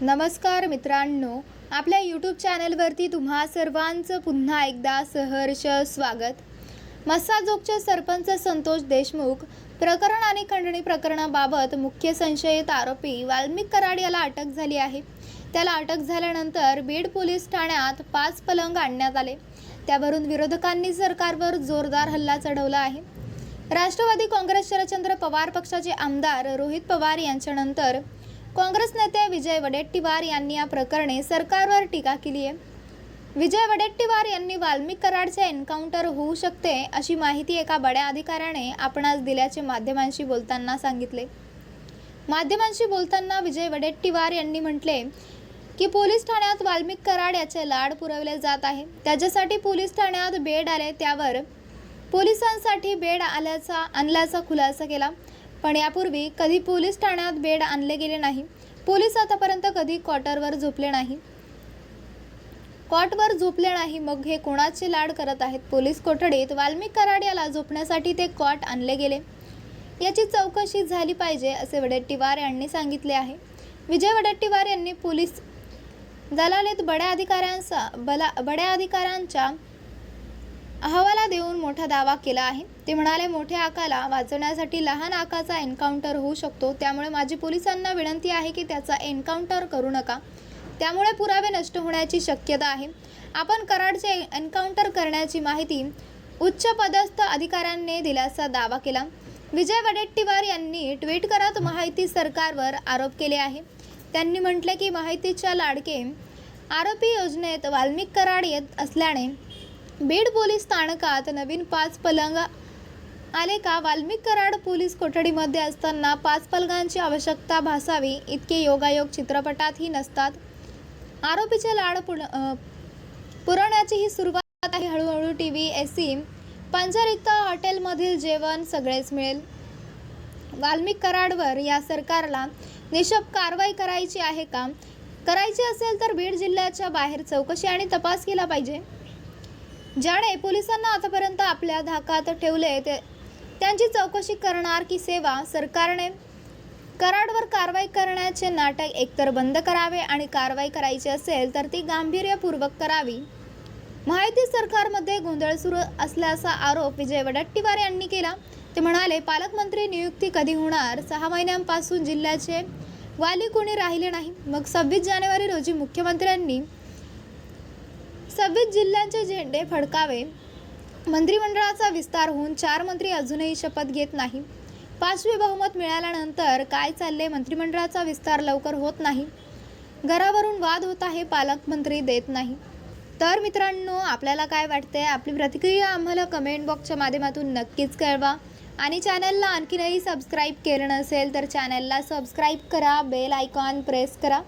नमस्कार मित्रांनो आपल्या यूट्यूब चॅनलवरती तुम्हा सर्वांचं पुन्हा एकदा सहर्ष स्वागत. मस्साजोगचे सरपंच संतोष देशमुख प्रकरण आणि खंडणी प्रकरणाबाबत मुख्य संशयित आरोपी वाल्मिक कराड याला अटक झाली आहे. त्याला अटक झाल्यानंतर बीड पोलीस ठाण्यात पाच पलंग आणण्यात आले. त्यावरून विरोधकांनी सरकारवर जोरदार हल्ला चढवला आहे. राष्ट्रवादी काँग्रेस शरदचंद्र पवार पक्षाचे आमदार रोहित पवार यांच्यानंतर काँग्रेस नेते विजय वडेट्टीवार यांनी या प्रकरणी सरकारवर टीका केली आहे. विजय वडेट्टीवार यांनी वाल्मिक कराडचे एन्काउंटर होऊ शकते अशी माहिती एका बड्या अधिकाऱ्याने आपणास दिल्याचे माध्यमांशी बोलताना सांगितले. माध्यमांशी बोलताना विजय वडेट्टीवार यांनी म्हटले की पोलीस ठाण्यात वाल्मिक कराड याचे लाड पुरवले जात आहे. त्याच्यासाठी पोलीस ठाण्यात बेड आले त्यावर पोलिसांसाठी बेड आल्याचा आणल्याचा खुलासा केला. पण यापूर्वी कधी पोलीस ठाण्यात बेड आणले गेले नाही पोलीस आतापर्यंत कधी क्वार्टरवर झोपले नाही. कॉटवर झोपले नाही मग हे कोणाचे लाड करत आहेत? पोलीस कोठडीत वाल्मिक कराड याला झोपण्यासाठी ते कॉट आणले गेले. याची चौकशी झाली पाहिजे असे वडेट्टीवार यांनी सांगितले आहे. विजय वडेट्टीवार यांनी पोलीस दलालीत बड्या अधिकाऱ्यांचा बला बड्या अधिकाऱ्यांच्या अहवाला देऊन मोठा दावा केला आहे. ते म्हणाले मोठ्या आकाला वाचवण्यासाठी लहान आकाचा एन्काउंटर होऊ शकतो. त्यामुळे माझी पोलिसांना विनंती आहे की त्याचा एन्काउंटर करू नका. त्यामुळे पुरावे नष्ट होण्याची शक्यता आहे. आपण कराडचे एन्काउंटर करण्याची माहिती उच्च पदस्थ अधिकाऱ्यांनी दिल्याचा दावा केला. विजय वडेट्टीवार यांनी ट्विट करत माहिती सरकारवर आरोप केले आहे. त्यांनी म्हटले की माहितीच्या लाडके आरोपी योजनेत वाल्मिक कराड येत असल्याने बीड पोलीस स्थानकात नवीन पाच पलंग आले का? वाल्मिक कराड पोलीस कोठडीमध्ये असताना पाच पलंगांची आवश्यकता भासावी इतके योगायोग चित्रपटातही नसतात. आरोपीचे लाड पुण पुरवण्याची ही सुरुवात आहे. हळूहळू टी व्ही एस सी पंचरिक्त हॉटेलमधील जेवण सगळेच मिळेल. वाल्मिक कराडवर या सरकारला निशब कारवाई करायची आहे का? करायची असेल तर बीड जिल्ह्याच्या बाहेर चौकशी आणि तपास केला पाहिजे. ज्याने पोलिसांना आतापर्यंत आपल्या धाकात ठेवले ते त्यांची चौकशी करणार की सेवा सरकारने? कराडवर कारवाई करण्याचे नाटक एकतर बंद करावे आणि कारवाई करायची असेल तर ती गांभीर्यपूर्वक करावी. माहिती सरकारमध्ये गोंधळ सुरू असल्याचा आरोप विजय वडट्टीवार यांनी केला. ते म्हणाले पालकमंत्री नियुक्ती कधी होणार? सहा महिन्यांपासून जिल्ह्याचे वाली कोणी राहिले नाही. मग सव्वीस जानेवारी रोजी मुख्यमंत्र्यांनी सव्वीस जिल्ह्यांचे झेंडे फडकावे. मंत्रिमंडळाचा विस्तार होऊन चार मंत्री अजूनही शपथ घेत नाही. पाचवे बहुमत मिळाल्यानंतर काय चालले मंत्रिमंडळाचा विस्तार लवकर होत नाही. घरावरून वाद होत आहे पालकमंत्री देत नाही. तर मित्रांनो आपल्याला काय वाटतंय? आपली प्रतिक्रिया आम्हाला कमेंट बॉक्सच्या माध्यमातून नक्कीच कळवा. आणि चॅनलला आणखीनही सबस्क्राईब केलं नसेल तर चॅनलला सबस्क्राईब करा बेल आयकॉन प्रेस करा.